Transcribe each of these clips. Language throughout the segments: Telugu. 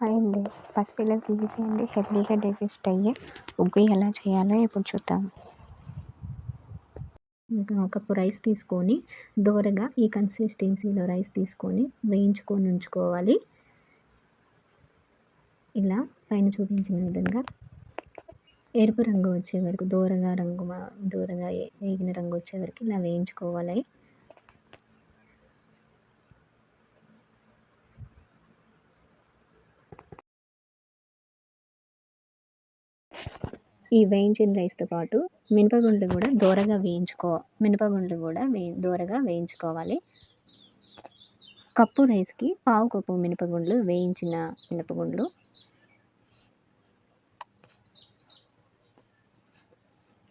హాయ్ అండి పసిపిల్లలకి ఈజీ అండి హెల్తీగా డైజెస్ట్ అయ్యే ఉగ్గు ఎలా చేయాలో ఇప్పుడు చూద్దాం. ఇంకా కప్పు రైస్ తీసుకొని దోరగా ఈ కన్సిస్టెన్సీలో రైస్ తీసుకొని వేయించుకొని ఉంచుకోవాలి. ఇలా పైన చూపించిన విధంగా ఎరుపు రంగు వచ్చే వరకు దూరగా రంగు దూరగా వేగిన రంగు వచ్చే వరకు ఇలా వేయించుకోవాలి. ఈ వేయించిన రైస్తో పాటు మినపగుండ్లు కూడా దూరగా వేయించుకో మినపగుండ్లు కూడా వే దూరగా వేయించుకోవాలి. కప్పు రైస్కి పావు కప్పు మినపగుండ్లు వేయించిన మినపగుండ్లు.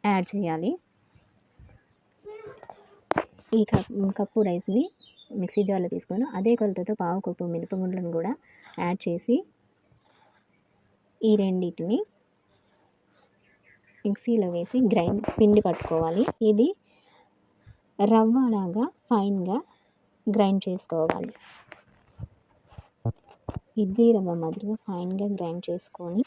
యాడ్ చేయాలి. ఈ కప్పు రైస్ని మిక్సీ జార్లో తీసుకొని అదే కొలతతో పావు కప్పు మినపగుండ్లను కూడా యాడ్ చేసి ఈ రెండింటిని మిక్సీలో వేసి గ్రైండ్ పిండి పట్టుకోవాలి. ఇది రవ్వలాగా ఫైన్గా గ్రైండ్ చేసుకోవాలి. ఇడ్లీ రవ్వ మాదిరిగా ఫైన్గా గ్రైండ్ చేసుకొని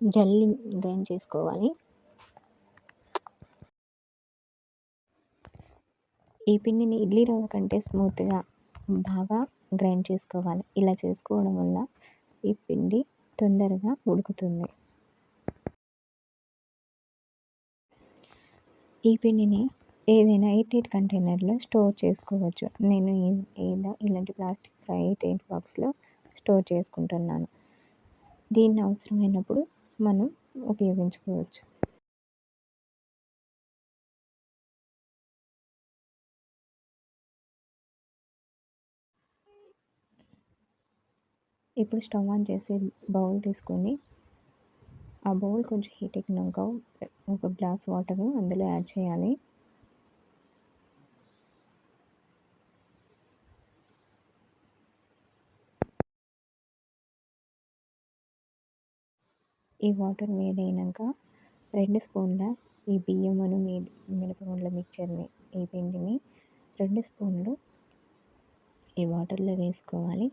జల్లి గ్రైండ్ చేసుకోవాలి. ఈ పిండిని ఇడ్లీ రవ్వ కంటే స్మూత్గా బాగా గ్రైండ్ చేసుకోవాలి. ఇలా చేసుకోవడం వల్ల ఈ పిండి తొందరగా ఉడుకుతుంది. ఈ పిండిని ఏదైనా ఎయిట్ ఎయిట్ కంటైనర్లో స్టోర్ చేసుకోవచ్చు. నేను ఏదో ఇలాంటి ప్లాస్టిక్ ఎయిట్ ఎయిట్ బాక్స్లో స్టోర్ చేసుకుంటున్నాను. దీన్ని అవసరమైనప్పుడు మనం ఉపయోగించుకోవచ్చు. ఇప్పుడు స్టవ్ ఆన్ చేసి బౌల్ తీసుకొని ఆ బౌల్ కొంచెం హీట్ ఎక్కినాక ఒక గ్లాస్ వాటర్ అందులో యాడ్ చేయాలి. ఈ వాటర్ వేడైనాక రెండు స్పూన్ల ఈ బియ్యమును మినపగుండ్ల మిక్చర్ని ఈ పిండిని రెండు స్పూన్లు ఈ వాటర్లో వేసుకోవాలి.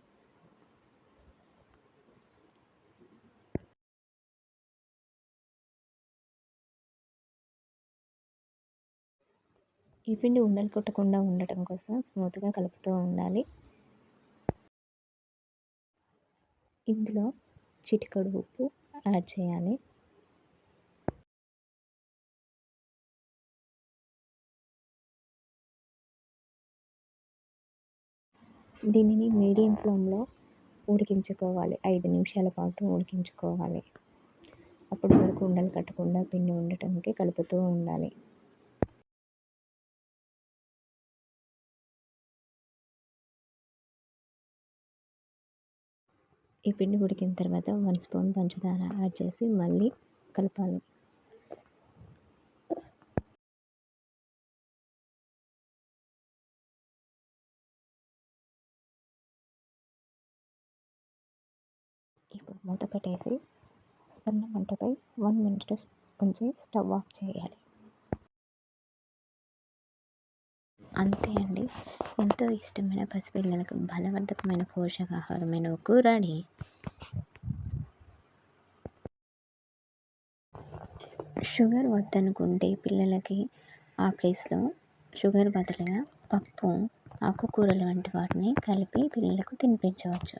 ఈ పిండి ఉండలు కొట్టకుండా ఉండటం కోసం స్మూత్గా కలుపుతూ ఉండాలి. ఇందులో చిటికడు ఉప్పు యాడ్ చేయాలి. దీనిని మీడియం ఫ్లేమ్లో ఉడికించుకోవాలి. ఐదు నిమిషాల పాటు ఉడికించుకోవాలి. అప్పటి వరకు ఉండలు కట్టకుండా పిండి ఉండటానికి కలుపుతూ ఉండాలి. ఈ పిండి ఉడికిన తర్వాత వన్ స్పూన్ పంచదార యాడ్ చేసి మళ్ళీ కలపాలి. ఇప్పుడు మూత పెట్టేసి సన్న మంటపై వన్ మినిట్ ఉంచి స్టవ్ ఆఫ్ చేయాలి. అంతే అండి. ఎంతో ఇష్టమైన పసిపిల్లలకు బలవర్ధకమైన పోషకాహారమైన ఉక్కు రెడీ షుగర్ వద్దనుకుంటే పిల్లలకి ఆ ప్లేస్లో షుగర్ బదులుగా పప్పు ఆకుకూరలు వంటి వాటిని కలిపి పిల్లలకు తినిపించవచ్చు.